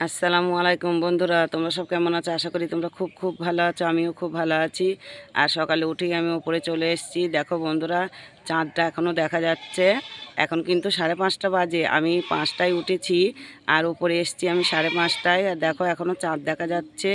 আসসালামু আলাইকুম বন্ধুরা, তোমরা সব কেমন আছো? আশা করি তোমরা খুব খুব ভালো আছো, আমিও খুব ভালো আছি। আর সকালে উঠেই আমি উপরে চলে এসেছি। দেখো বন্ধুরা, চাঁদটা এখনও দেখা যাচ্ছে। এখন কিন্তু সাড়ে পাঁচটা বাজে, আমি পাঁচটায় উঠেছি। আর উপরে এসেছি আমি সাড়ে পাঁচটায়। আর দেখো এখনও চাঁদ দেখা যাচ্ছে।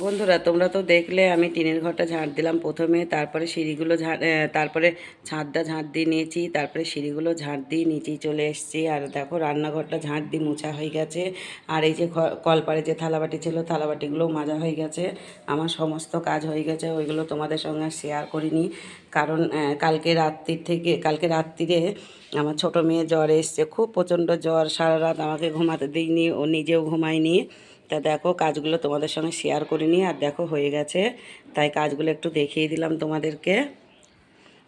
বন্ধুরা তোমরা তো দেখলে আমি টিনের ঘরটা ঝাঁট দিলাম প্রথমে তারপরে সিঁড়িগুলো আহ, তারপরে ছাদটা ঝাঁট দিয়ে নিয়েছি তারপরে সিঁড়িগুলো ঝাঁট দিয়ে নিচেই চলে এসেছি। আর দেখো রান্নাঘরটা ঝাঁট দিয়ে মোছা হয়ে গেছে। আর এই যে কলপারে যে থালাবাটি ছিল থালাবাটিগুলোও মাজা হয়ে গেছে। আমার সমস্ত কাজ হয়ে গেছে ওইগুলো তোমাদের সঙ্গে শেয়ার করিনি। কারণ কালকে রাত্রির থেকে কালকে রাত্রিরে আমার ছোট মেয়ে জ্বর এসছে খুব প্রচণ্ড জ্বর সারা রাত আমাকে ঘুমাতে দিইনি ও নিজেও ঘুমায়নি। তা দেখো কাজগুলো তোমাদের সঙ্গে শেয়ার করিনি আর দেখো হয়ে গেছে। তাই কাজগুলো একটু দেখিয়ে দিলাম তোমাদেরকে।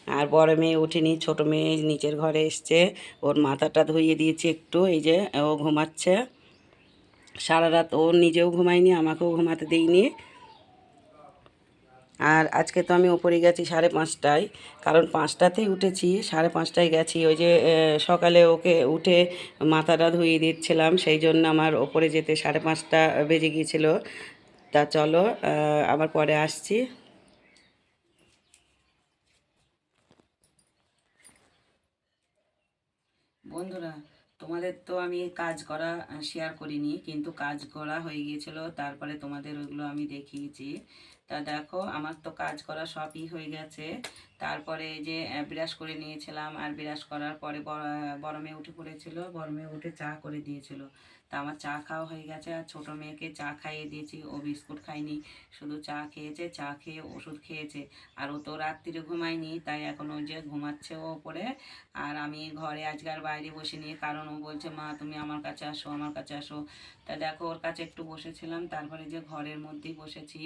আর বড় মেয়ে উঠেনি, ছোটো মেয়ে নিচের ঘরে এসছে। ওর মাথাটা ধুইয়ে দিয়েছি একটু, এই যে ও ঘুমাচ্ছে। সারা রাত ও নিজেও ঘুমায়নি, আমাকেও ঘুমাতে দিইনি আর আজকে তো আমি ওপরে গেছি সাড়ে পাঁচটায়, কারণ পাঁচটাতেই উঠেছি, সাড়ে পাঁচটায় গেছি। ওই যে সকালে ওকে উঠে মাথাটা ধুয়ে দিচ্ছিলাম, সেই জন্য আমার ওপরে যেতে সাড়ে পাঁচটা বেজে গিয়েছিল। তা চলো আবার পরে আসছি। বন্ধুরা, তোমাদের তো আমি কাজ করা শেয়ার করিনি, কিন্তু কাজ করা হয়ে গিয়েছিল, তারপরে তোমাদের ওইগুলো আমি দেখিয়েছি। তা দেখো, আমার তো কাজ করা সবই হয়ে গেছে। তারপরে যে বিরাস করে নিয়েছিলাম, আর বিরাস করার পরে গরমে উঠে পড়েছিল গরমে উঠে চা করে দিয়েছিল। তা আমার চা খাওয়া হয়ে গেছে আর ছোটো মেয়েকে চা খাইয়ে দিয়েছি। ও বিস্কুট খায়নি, শুধু চা খেয়েছে, চা খেয়ে ওষুধ খেয়েছে। আর ও তো রাত্রিরে ঘুমায়নি, তাই এখন ওই যে ঘুমাচ্ছে ও ওপরে। আর আমি ঘরে আজকে আর বাইরে বসে নিয়ে কারণ ও বলছে, মা, তুমি আমার কাছে আসো, আমার কাছে আসো। তা দেখো, ওর কাছে একটু বসেছিলাম, তারপরে যে ঘরের মধ্যেই বসেছি।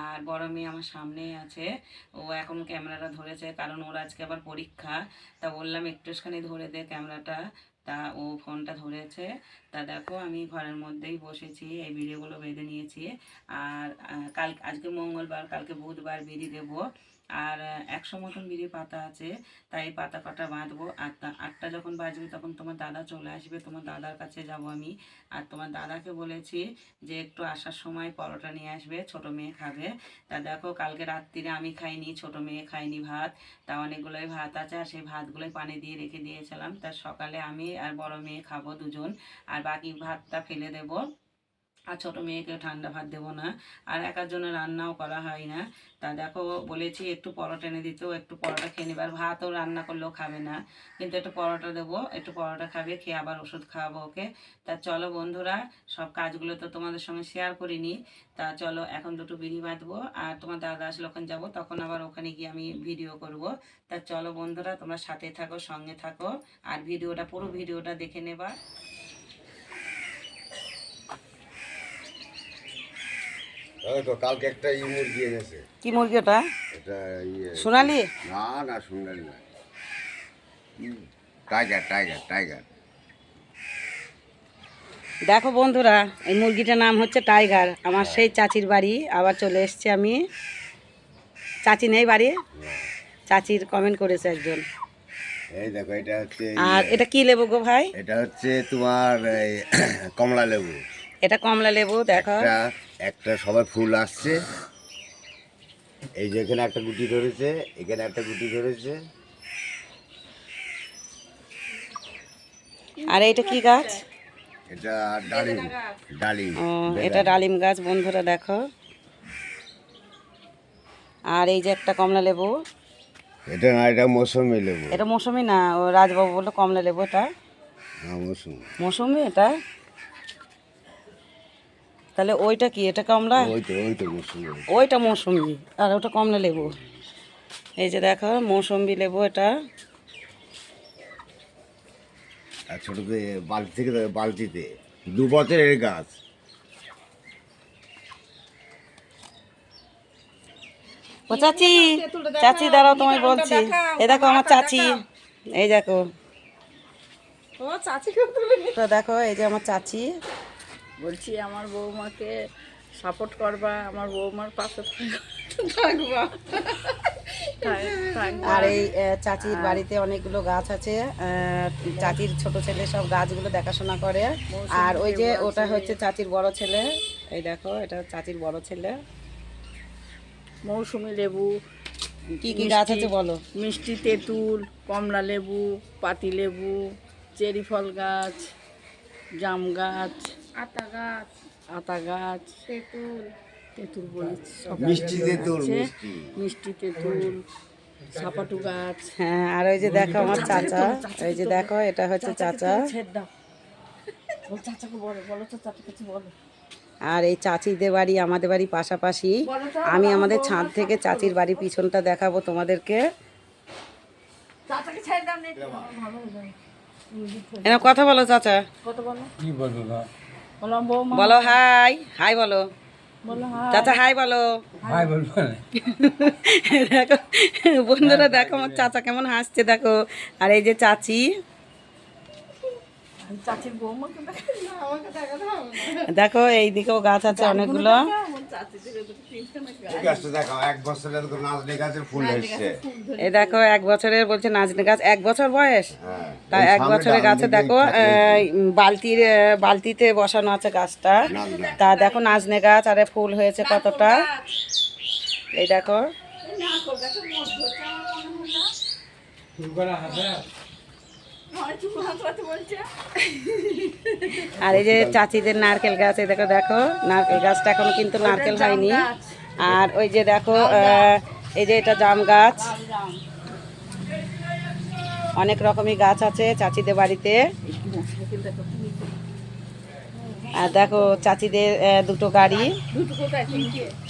আর বড় মেয়ে আমার সামনেই আছে, ও এখন ক্যামেরাটা ধরেছে, কারণ ওর আজকে আবার পরীক্ষা। তা বললাম, একটুখানি ধরে দে ক্যামেরাটা। তা ও ফোনটা ধরেছে। তা দেখো আমি ঘরের মধ্যেই বসেছি, এই ভিডিওগুলো বেঁধে নিয়েছি। আর কাল, আজকে মঙ্গলবার, কালকে বুধবার বিড়ি দেবো। আর একশো মতন বিড়ি পাতা আছে, তাই পাতা কটা বাঁধবো। আটটা আটটা যখন বাজবে তখন তোমার দাদা চলে আসবে, তোমার দাদার কাছে যাব আমি। আর তোমার দাদাকে বলেছি যে, একটু আসার সময় পরোটা নিয়ে আসবে, ছোট মেয়ে খাবে। তা দেখো, কালকে রাত্রিরে আমি খাইনি, ছোট মেয়ে খাইনি ভাত। তা অনেকগুলোই ভাত আছে, আর সেই ভাতগুলোই পানি দিয়ে রেখে দিয়েছিলাম। তা সকালে আমি আর বড় মেয়ে খাব দুজন। আর বাকি ভাতটা ফেলে দেবো। আর ছোটো মেয়েকে ঠান্ডা ভাত দেবো না। আর একার জন্য রান্নাও করা হয় না। তা দেখো, বলেছি একটু পরোটা এনে দিতেও, একটু পরোটা খেয়ে নেবে। আর ভাতও রান্না করলেও খাবে না। কিন্তু একটু পরোটা দেবো, একটু পরোটা খাবে, খেয়ে আবার ওষুধ খাওয়াবো ওকে। তা চলো বন্ধুরা, সব কাজগুলো তো তোমাদের সঙ্গে শেয়ার করিনি। তা চলো, এখন দুটো বিড়ি বাঁধবো। আর তোমার দাদা আসলে ওখানে যাব, তখন আবার ওখানে গিয়ে আমি ভিডিও করব। তা চলো বন্ধুরা, তোমরা সাথে থাকো, সঙ্গে থাকো। আর ভিডিওটা, পুরো ভিডিওটা দেখে নেবা। তো কালকে একটা ই মুরগি এনেছে। কি মুরগি ওটা? এটা ইয়ে। সোনালি? না না শুনলেন না। Tiger tiger tiger. দেখো বন্ধুরা এই মুরগিটার নাম হচ্ছে টাইগার। আমার সেই চাচির বাড়ি আবার চলে এসেছি আমি। চাচি নেই বাড়ি? চাচির কমেন্ট করেছে একজন। এই দেখো এটা হচ্ছে আর এটা কি লেবু গো ভাই? এটা হচ্ছে তোমার এই কমলা লেবু। এটা কমলা লেবু দেখো। একটা সবাই ফুল আসছে। এই যে এখানে একটা গুটি ধরেছে এখানে একটা গুটি ধরেছে। আর এটা কি গাছ? এটা ডালিম ডালিম এটা ডালিম গাছ বন্ধুরা দেখো। আর এই যে একটা কমলা লেবু। এটা না এটা মৌসুমি লেবু। এটা মৌসুমি না ও রাজবাবু বলল কমলা লেবু এটা। হ্যাঁ মৌসুমি। মৌসুমি এটা? তাহলে ওইটা কি? এটা কমলা? ওই তো ওই তো মৌসুমি। ওইটা মৌসুমি। আর ওটা কমলা লেবু। এই যে দেখো মৌসম্বি লেবু এটা। আর ছোটোতে বালতি থেকে বালতিতে দু বছরের গাছ। ও চাচি চাচি দাঁড়াও তোমায় বলছি। এই দেখো আমার চাচি। এই দেখো। দেখো এই যে আমার চাচি। বলছি আমার বৌমাকে সাপোর্ট করবা আমার বৌমার পাশে থাকবা। আর এই চাচির বাড়িতে অনেকগুলো গাছ আছে চাচির ছোট ছেলে সব গাছগুলো দেখাশোনা করে। আর ওই যে ওটা হচ্ছে চাচির বড় ছেলে। এই দেখো এটা চাচির বড় ছেলে। মৌসুমি লেবু কি কি গাছ আছে বলো? মিষ্টি তেঁতুল কমলা লেবু পাতি লেবু চেরি ফল গাছ জাম গাছ। আতা গাছ আতা গাছ তেঁতুল। তেঁতুল বলেছি মিষ্টি তেঁতুল মিষ্টি। মিষ্টি তেঁতুল সাপাটু গাছ হ্যাঁ আর ওই যে দেখো আমার চাচা ওই যে দেখো এটা হচ্ছে চাচা। ছেদ দাও। বল চাচাকে বলো বলো তো চাচা কিছু বলো। আর এই চাচিদের বাড়ি আমাদের বাড়ি পাশাপাশি আমি আমাদের ছাদ থেকে চাচির বাড়ির পিছনটা দেখাবো তোমাদেরকে। চাচাকে ছেড়ে দাও নেই ভালো হয়ে যাবে এরকম কথা বলো চাচা। কত বলো। কি বলব বলো হাই। হাই বলো। বলো হ্যাঁ চাচা হাই বলো। দেখো বন্ধুরা দেখো আমার চাচা কেমন হাসছে দেখো। আর এই যে চাচি দেখো না আমাকে দেখাতে হবে না। দেখো এই দিকেও গাছ আছে অনেকগুলো। এই দেখো এক বছরের বলছে নাজনে গাছ। এক বছর বয়স? হ্যাঁ তা এক বছরের গাছে দেখো আহ, বালতির বালতিতে বসানো আছে গাছটা। তা দেখো নাজনে গাছ আরে ফুল হয়েছে কতটা? এই দেখো। আর এই যে চাচিদের নারকেল গাছ এই দেখো দেখো নারকেল গাছটা এখনও কিন্তু নারকেল হয়নি। আর ওই যে দেখো এই যে এটা জাম গাছ। অনেক রকমের গাছ আছে চাচিদের বাড়িতে। আর দেখো চাচিদের দুটো গাড়ি।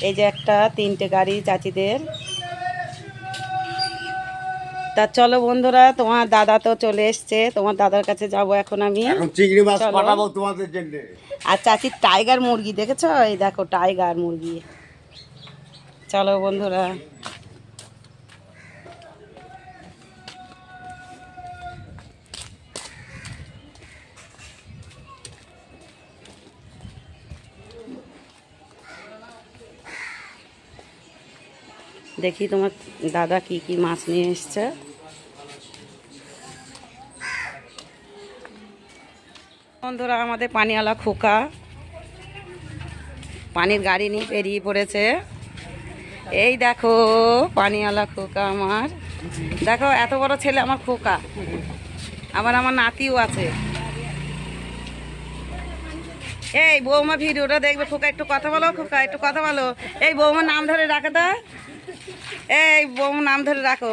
এই যে একটা তিনটে গাড়ি চাচিদের। তা চলো বন্ধুরা তোমার দাদা তো চলে এসছে তোমার দাদার কাছে যাব এখন আমি। চিংড়ি মাছ। পাঠাবো তোমাদের জন্য। আর চাচি টাইগার মুরগি দেখেছ? এই দেখো টাইগার মুরগি। চলো বন্ধুরা। দেখি তোমার দাদা কি কি মাছ নিয়ে এসছে। বন্ধুরা, আমাদের পানিওয়ালা খোকা পানির গাড়ি নিয়ে বেরিয়ে পড়েছে। এই দেখো, পানিওয়ালা খোকা আমার। দেখো, এত বড় ছেলে আমার খোকা। আবার আমার নাতিও আছে। এই বৌমা ভিডিওটা দেখবে, খোকা একটু কথা বলো, খোকা একটু কথা বলো। এই বৌমার নাম ধরে রাখো তো। এই বৌমার নাম ধরে রাখো।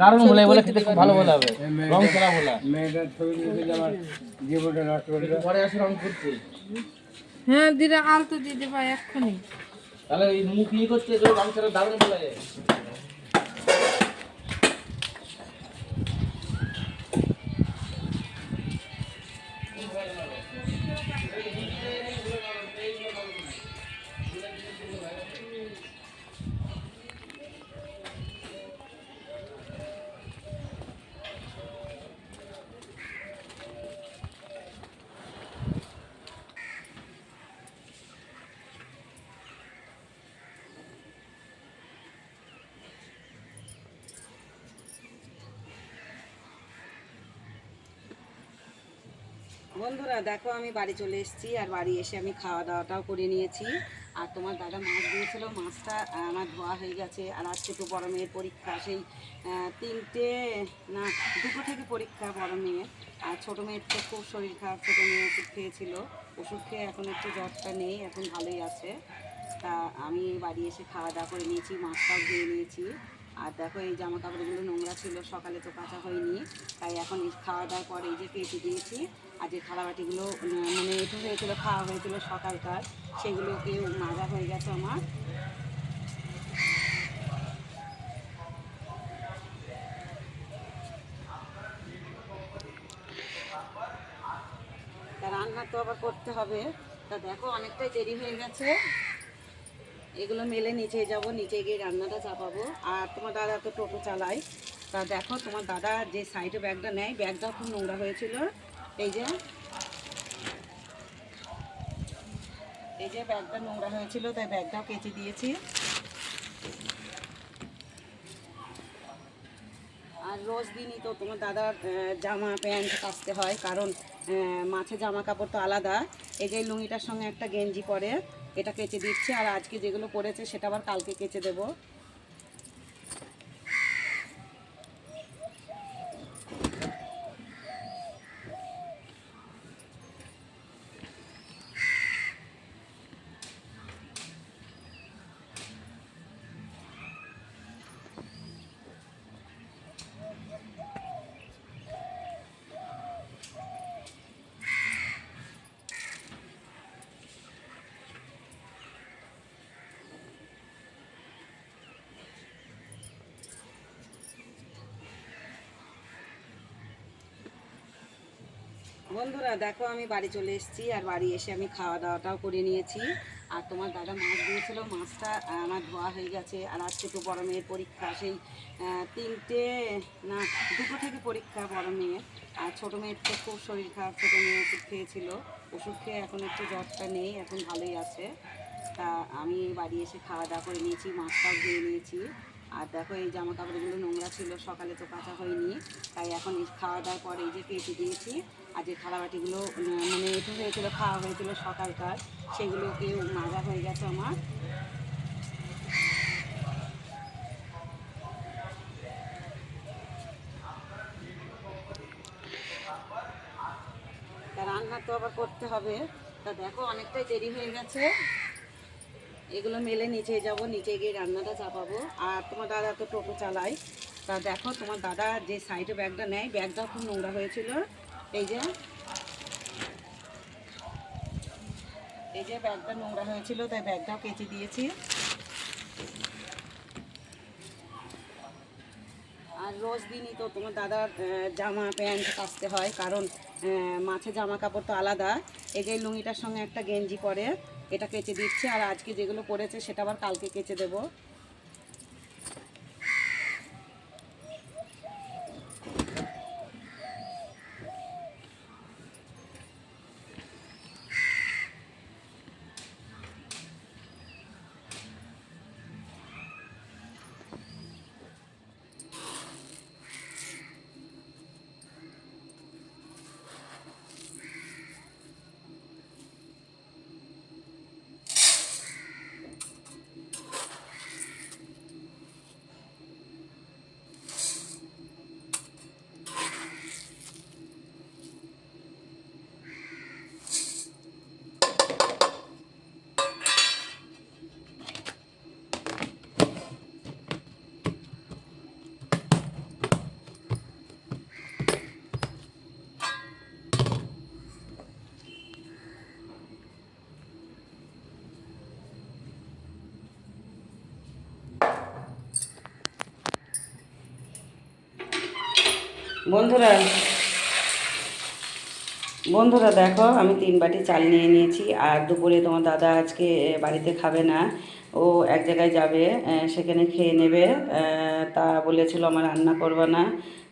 দারুণ বলে বলে খেতে খুব ভালো বলে হবে। রং খেলা বলে মেয়েটার ছবি দেখে আমার জীবনটা নষ্ট করে দিল। পরে আসে রং করছে। হ্যাঁ দিদা আলতো দিদি ভাই এক্ষুনি। তাহলে এই মুখ ইয়ে করছে রং খেলা দারুণ বলে বন্ধুরা, দেখো আমি বাড়ি চলে এসেছি আর বাড়ি এসে আমি খাওয়া দাওয়াটাও করে নিয়েছি। আর তোমার দাদা মাছ দিয়েছিল, মাছটা আমার ধোয়া হয়ে গেছে। আর আজকে তো বড় মেয়ের পরীক্ষা, সেই তিনটে, না, দুটো থেকে পরীক্ষা বড় মেয়ের। আর ছোটো মেয়ের তো খুব শরীর খারাপ, ছোটো মেয়ে ওষুধ খেয়েছিল। ওষুধ খেয়ে এখন একটু জ্বরটা নেই, এখন ভালোই আছে। তা আমি বাড়ি এসে খাওয়া দাওয়া করে নিয়েছি, মাছটাও ধুয়ে নিয়েছি। আর দেখো, এই জামা কাপড়গুলো নোংরা ছিল, সকালে তো কাঁচা হয়নি। তাই এখন খাওয়া দাওয়ার পরে এই যে কেটে দিয়েছি আর যে থালাবাটিগুলো মানে একটু হয়েছিল, খাওয়া হয়েছিল সকালকার, সেগুলোকে মাজা হয়ে গেছে আমার। রান্না তো আবার করতে হবে। তা দেখো, অনেকটাই দেরি হয়ে গেছে। এগুলো মেলে নিচে যাব, নিচে গিয়ে রান্নাটা চাপাবো। আর তোমার দাদা তো টোটো চালায়। তা দেখো, তোমার দাদা যে সাইডে ব্যাগটা নেয়, ব্যাগটাও খুব নোংরা হয়েছিল। এই যে এই যে ব্যাগটা নোংরা হয়েছিল, তাই ব্যাগটাও কেচে দিয়েছি। আর রোজ দিনই তো তোমার দাদার জামা, প্যান্ট কাচতে হয়, কারণ মাছের জামা কাপড় তো আলাদা। এই যে লুঙ্গিটার সঙ্গে একটা গেঞ্জি পরে, এটা কেচে দিচ্ছে, আর আজকে যেগুলো পরেছে, সেটা আবার কালকে কেচে দেবো। বন্ধুরা, দেখো আমি বাড়ি চলে এসেছি আর বাড়ি এসে আমি খাওয়া দাওয়াটাও করে নিয়েছি। আর তোমার দাদা মাছ দিয়েছিল, মাছটা আমার ধোয়া হয়ে গেছে। আর আজকে তো বড় মেয়ের পরীক্ষা, সেই তিনটে, না, দুটো থেকে পরীক্ষা বড় মেয়ের। আর ছোটো মেয়ের তো খুব শরীর খারাপ, ছোটো মেয়ে ওষুধ খেয়েছিল। ওষুধ খেয়ে এখন একটু জ্বরটা নেই, এখন ভালোই আছে। তা আমি বাড়ি এসে খাওয়া দাওয়া করে নিয়েছি, মাছটাও ধুয়ে নিয়েছি। আর দেখো এই জামা কাপড়গুলো নোংরা ছিল, সকালে তো কাঁচা হয়নি, তাই এখন খাওয়া দাওয়ার পরে এই যে কেটে দিয়েছি, আর যে থালাবাটিগুলো মানে একটু হয়েছিলো, খাওয়া হয়েছিল সকালকার, সেগুলোকে মাজা হয়ে গেছে আমার। রান্না তো আবার করতে হবে। তা দেখো অনেকটাই দেরি হয়ে গেছে। এগুলো মেলে নিচে যাব, নিচে গিয়ে রান্নাটা চাপাবো। আর তোমার দাদা তো টোটো চালায়। তা দেখো, তোমার দাদা যে সাইডে ব্যাগটা নেয় ব্যাগটাও খুব নোংরা হয়েছিল। এই যে এই যে ব্যাগটা নোংরা হয়েছিল, তাই ব্যাগটাও কেচে দিয়েছি। আর রোজ দিনই তো তোমার দাদার জামা, প্যান্ট কাচতে হয়, কারণ মাছের জামা কাপড় তো আলাদা। এই যে লুঙ্গিটার সঙ্গে একটা গেঞ্জি পরে। এটা কেচে দিচ্ছি। আর আজকে যেগুলো পড়েছে সেটা আবার কালকে কেচে দেবো। বন্ধুরা বন্ধুরা দেখো, আমি তিন বাটি চাল নিয়ে নিয়েছি, আর দুপুরে তোমার দাদা আজকে বাড়িতে খাবে না। ও এক জায়গায় যাবে সেখানে খেয়ে নেবে। তা বলেছিল, আমার রান্না করবা না,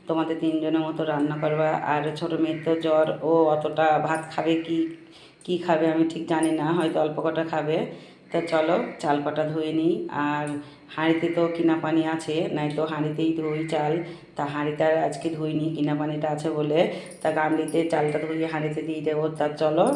তোমাদের তিনজনের মতো রান্না করবা। আর ছোটো মেয়ের তো জ্বর, ও অতটা ভাত খাবে কি কি খাবে আমি ঠিক জানি না, হয়তো অল্প কটা খাবে। তা চলো চাল কটা ধুয়ে নিই। আর হাঁড়িতে তো কিনা পানি আছে, নাই তো হাঁড়িতেই ধুই চাল। তা হাঁড়িতে আর আজকে ধুইনি, কিনা পানিটা আছে বলে। তা গামলিতে চালটা ধুয়ে হাঁড়িতে দিয়ে দেবো। তা চলো।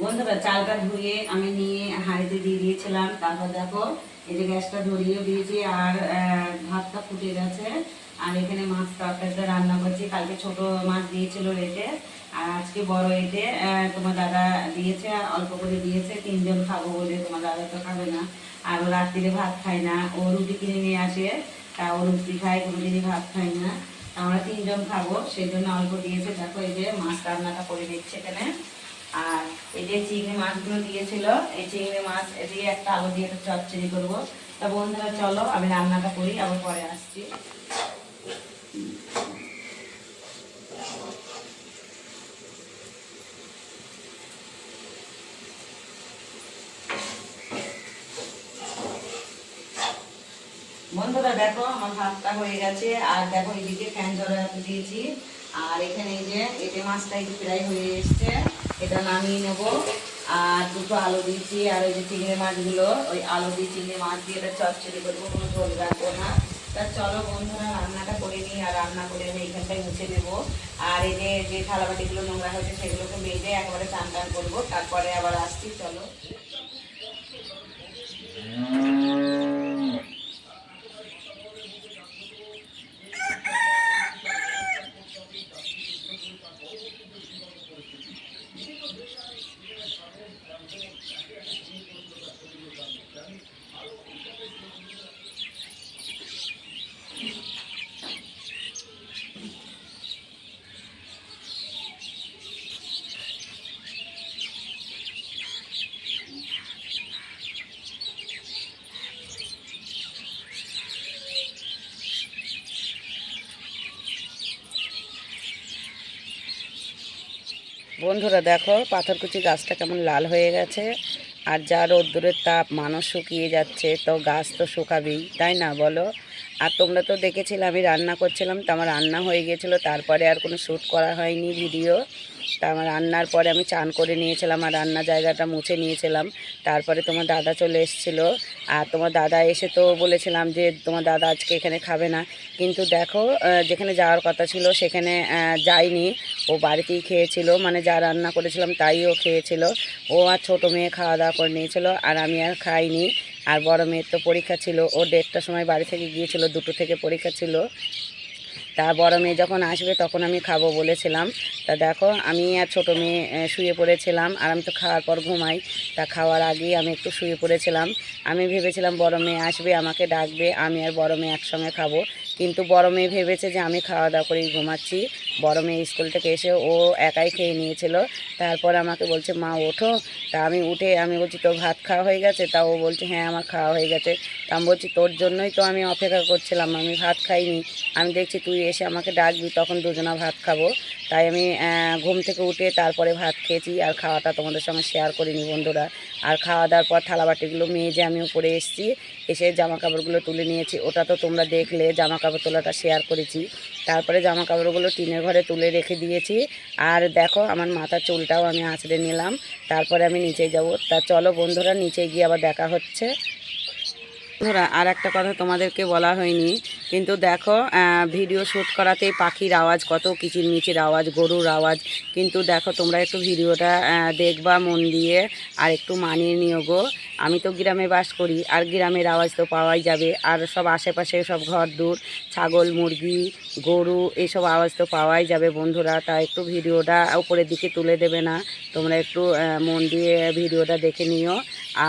বন্ধুরা, চালটা ধুয়ে আমি নিয়ে হাঁড়িতে দিয়ে দিয়েছিলাম। তারপর দেখো এই যে গ্যাসটা ধরিয়ে দিয়েছি আর ভাতটা ফুটে গেছে। আর এখানে মাছ তরকারিটা রান্না করছি। কালকে ছোট মাছ দিয়েছিল রেটে। আর আজকে বড় এটে তোমার দাদা দিয়েছে অল্প করে দিয়েছে। তিনজন খাব বলে তোমার দাদা তো খাবে না। আর ও রাত্রিরে ভাত খায় না। ও রুটি কিনে নিয়ে আসে। তা ও রুটি খায়, কোনোদিনই ভাত খায় না। আমরা তিনজন খাব। সেই জন্য অল্প দিয়েছে। দেখো এই যে মাছ রান্নাটা করে দিচ্ছে এখানে। এই যে চিংড়ি মাছগুলো দিয়েছিল। এই চিংড়ি মাছ এ দিয়ে একটা আলু দিয়ে একটা চচ্চড়ি করব। তা বন্ধুরা, চলো, আমি রান্নাটা করি, আবার পরে আসছি। বন্ধুরা, দেখো, আমার ভাতটা হয়ে গেছে। আর দেখো, এদিকে ফ্যান জড়াতে দিয়েছি। আর এখানে এই যে এটে মাছটা একটু প্রায় হয়ে এসছে। এটা নামিয়ে নেব। আর দুটো আলু দিয়েছি, আর ওই যে চিংড়ি মাছগুলো, ওই আলু দিয়ে চিংড়ি মাছ দিয়ে এটা চচ্চড়ি করব, কোনো ঝোল রাখব না। তা চলো বন্ধুরা, রান্নাটা করে নিই, আর রান্না করে আমি এইখানটায় মুছে নেব। আর এই যে যে থালাবাটিগুলো নোংরা হয়েছে, সেগুলোকে মেজে একবারে টান টান করব, তারপরে আবার আসছি, চলো। বন্ধুরা দেখো, পাথরকুচি গাছটা কেমন লাল হয়ে গেছে। আর যা রোদ্দুরের তাপ, মানুষ শুকিয়ে যাচ্ছে, তো গাছ তো শুকাবেই, তাই না বলো? আর তোমরা তো দেখেছিলে, আমি রান্না করছিলাম, তো আমার রান্না হয়ে গিয়েছিল, তারপরে আর কোনো শ্যুট করা হয়নি ভিডিও। আমার রান্নার পরে আমি চান করে নিয়েছিলাম আর রান্না জায়গাটা মুছে নিয়েছিলাম। তারপরে তোমার দাদা চলে এসেছিল। আর তোমার দাদা এসে তো বলেছিলাম যে তোমার দাদা আজকে এখানে খাবে না। কিন্তু দেখো যেখানে যাওয়ার কথা ছিল সেখানে যায়নি। ও বাড়িতেই খেয়েছিল মানে যা রান্না করেছিলাম তাই ও খেয়েছিল। ও আর ছোটো মেয়ে খাওয়া দাওয়া করে নিয়েছিল আর আমি আর খাইনি। আর বড় মেয়ের তো পরীক্ষা ছিল। ও দেড়টার সময় বাড়ি থেকে গিয়েছিল, দুটো থেকে পরীক্ষা ছিল। তা বড় মেয়ে যখন আসবে তখন আমি খাব বলেছিলাম। তা দেখো, আমি আর ছোটো মেয়ে শুয়ে পড়েছিলাম। আর আমি তো খাওয়ার পর ঘুমাই। তা খাওয়ার আগেই আমি একটু শুয়ে পড়েছিলাম। আমি ভেবেছিলাম বড় মেয়ে আসবে, আমাকে ডাকবে, আমি আর বড় মেয়ে একসঙ্গে খাব। কিন্তু বড় মেয়ে ভেবেছে যে আমি খাওয়া দাওয়া করেই ঘুমাচ্ছি। বড় মেয়ে স্কুল থেকে এসে ও একাই খেয়ে নিয়েছিল। তারপর আমাকে বলছে, মা, ওঠো। তা আমি উঠে আমি বলছি, তোর ভাত খাওয়া হয়ে গেছে? তা ও বলছে হ্যাঁ আমার খাওয়া হয়ে গেছে। তা আমি বলছি, তোর জন্যই তো আমি অপেক্ষা করছিলাম, আমি ভাত খাইনি। আমি দেখছি তুই এসে আমাকে ডাকবি, তখন দুজনা ভাত খাব। তাই আমি ঘুম থেকে উঠে তারপরে ভাত খেয়েছি আর খাওয়াটা তোমাদের সঙ্গে শেয়ার করিনি বন্ধুরা। আর খাওয়া দাওয়ার পর থালা বাটিগুলো মেজে আমি উপরে এসেছি, এসে জামা কাপড়গুলো তুলে নিয়েছি। ওটা তো তোমরা দেখলে জামা কাপড় তোলাটা শেয়ার করেছি। তারপরে জামা কাপড়গুলো টিনের ঘরে তুলে রেখে দিয়েছি। আর দেখো, আমার মাথার চুলটাও আমি আঁচড়ে নিলাম। তারপরে আমি নিচে যাব। তা চলো বন্ধুরা, নিচে গিয়ে আবার দেখা হচ্ছে। বন্ধুরা আর একটা কথা তোমাদেরকে বলা হয়নি, কিন্তু দেখো ভিডিও শ্যুট করাতেই পাখির আওয়াজ, কত কিচির মিচির আওয়াজ, গরুর আওয়াজ। কিন্তু দেখো, তোমরা একটু ভিডিওটা দেখবা, মন দিয়ে, আর একটু মানিয়ে নিও গো। আমি তো গ্রামে বাস করি, আর গ্রামের আওয়াজ তো পাওয়াই যাবে। আর সব আশেপাশে সব ঘর দূর ছাগল, মুরগি, গরু এইসব আওয়াজ তো পাওয়াই যাবে বন্ধুরা। তা একটু ভিডিওটা উপরের দিকে তুলে দেবে না, তোমরা একটু মন দিয়ে ভিডিওটা দেখে নিও।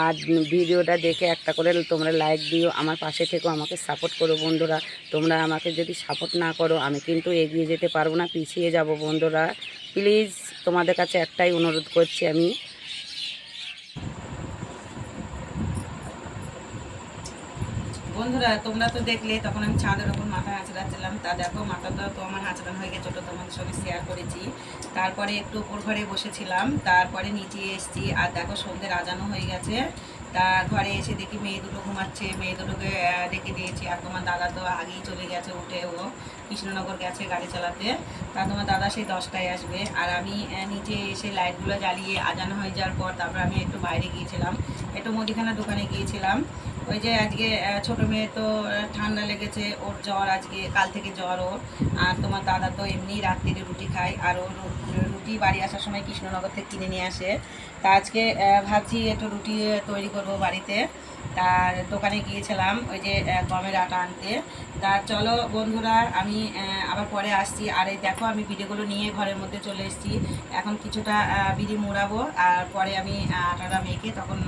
আর ভিডিওটা দেখে একটা করে তোমরা লাইক দিও, আমার পাশে থেকেও আমাকে সাপোর্ট করো বন্ধুরা। তোমরা আমাকে যদি সাপোর্ট না করো, আমি কিন্তু এগিয়ে যেতে পারব না, পিছিয়ে যাব বন্ধুরা। প্লিজ তোমাদের কাছে একটাই অনুরোধ করছি আমি বন্ধুরা, তোমরা তো দেখলে, তখন আমি ছাদের ওপর মাথা আঁচড়াচ্ছিলাম তা দেখো, মাথাটা তো আমার আঁচড়ানো হয়ে গেছে, ওটা তোমাদের সঙ্গে শেয়ার করেছি। তারপরে একটু উপর ঘরে বসেছিলাম, তারপরে নিচে এসেছি। আর দেখো সন্ধ্যে রাজানো হয়ে গেছে। তা ঘরে এসে দেখি মেয়ে দুটো ঘুমাচ্ছে। মেয়ে দুটোকে ডেকে দিয়েছি। আর তোমার দাদা তো আগেই চলে গেছে উঠে ও কৃষ্ণনগর গেছে গাড়ি চালাতে। তা তোমার দাদা সেই দশটায় আসবে। আর আমি নিচে এসে লাইটগুলো জ্বালিয়ে আজান হয়ে যাওয়ার পর তারপর আমি একটু বাইরে গিয়েছিলাম। একটু মুদিখানা দোকানে গিয়েছিলাম। ওই যে আজকে ছোট মেয়ে তো ঠান্ডা লেগেছে, ওর জ্বর আজকে, কাল থেকে জ্বর ওর। আর তোমার দাদা তো এমনি রাত্রিরে রুটি খায়, আর ওর রুটি বাড়ি আসার সময় কৃষ্ণনগর থেকে কিনে নিয়ে আসে। তা আজকে ভাবছি একটু রুটি তৈরি করব বাড়িতে। তার দোকানে গিয়েছিলাম, ওই যে গমের আটা আনতে। তা চলো বন্ধুরা, আমি আবার পরে আসছি। আর এই দেখো, আমি বিড়িগুলো নিয়ে ঘরের মধ্যে চলে এসেছি। এখন কিছুটা বিড়ি মোড়াবো, আর পরে আমি আটাটা মেখে তখন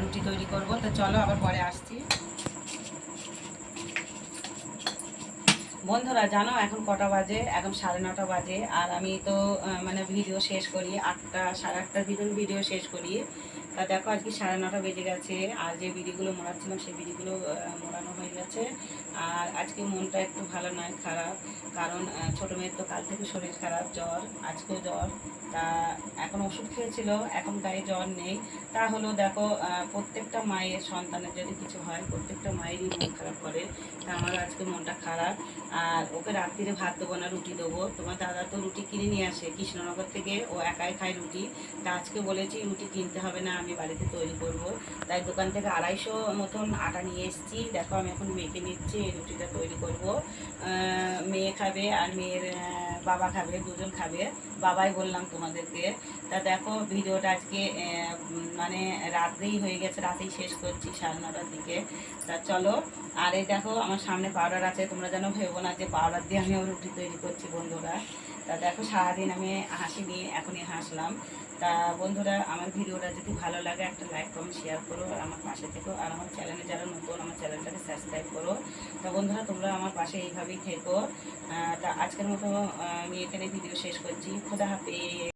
রুটি তৈরি করব। তো চলো আবার পরে আসছি। বন্ধুরা, জানো, এখন কটা বাজে? এখন সাড়ে নটা বাজে। আর আমি তো মানে ভিডিও শেষ করি। আটটা, সাড়ে আটটার ভিতরে ভিডিও শেষ করি। তা দেখো, আজকে সাড়ে নটা বেজে গেছে। আর যে বিড়িগুলো মোড়াচ্ছিলাম, সেই বিড়িগুলো মোড়ানো হয়ে গেছে। আর আজকে মনটা একটু ভালো নয়, খারাপ। কারণ ছোটো মেয়ের তো কাল থেকে শরীর খারাপ, জ্বর, আজকেও জ্বর। তা এখন ওষুধ খেয়েছিল, এখন গায়ে জ্বর নেই। তা হলো দেখো প্রত্যেকটা মায়ের সন্তানের যদি কিছু হয়, প্রত্যেকটা মায়েরই মন খারাপ করে। তা আমার আজকে মনটা খারাপ। আর ওকে রাত্রিরে ভাত দেবো না, রুটি দেবো। তোমার দাদা তো রুটি কিনে নিয়ে আসে, কৃষ্ণনগর থেকে। ও একাই খায় রুটি। তা আজকে বলেছি, রুটি কিনতে হবে না, আমি বাড়িতে তৈরি করব। তাই দোকান থেকে আড়াইশো মতন আটা নিয়ে এসেছি। দেখো, আমি এখন মেখে নিচ্ছি। এই রুটিটা তৈরি করব। মেয়ে খাবে আর মেয়ের বাবা খাবে, দুজন খাবে। বাবাই বললাম তোমাদেরকে। তা দেখো, ভিডিওটা আজকে মানে রাতেই হয়ে গেছে, রাতেই শেষ করছি সাড়ে নটার দিকে। তা চলো, আর এই দেখো, আমার সামনে পাউডার আছে, তোমরা যেন ভেবো না যে পাউডার দিয়ে আমি রুটি তৈরি করছি বন্ধুরা। তা দেখো, সারাদিন আমি হাসিনি এখনই হাসলাম। তা বন্ধুরা, আমার ভিডিওটা যদি ভালো লাগে, একটা লাইক কমেন্ট শেয়ার করো আর আমার পাশে থেকো। আর আমার চ্যানেলে যারা নতুন, আমার চ্যানেলটাকে সাবস্ক্রাইব করো। তা বন্ধুরা, তোমরা আমার পাশে এইভাবেই থেকো। তা আজকের মতো আমি এখানে ভিডিও শেষ করছি। খোদা হাফেজ।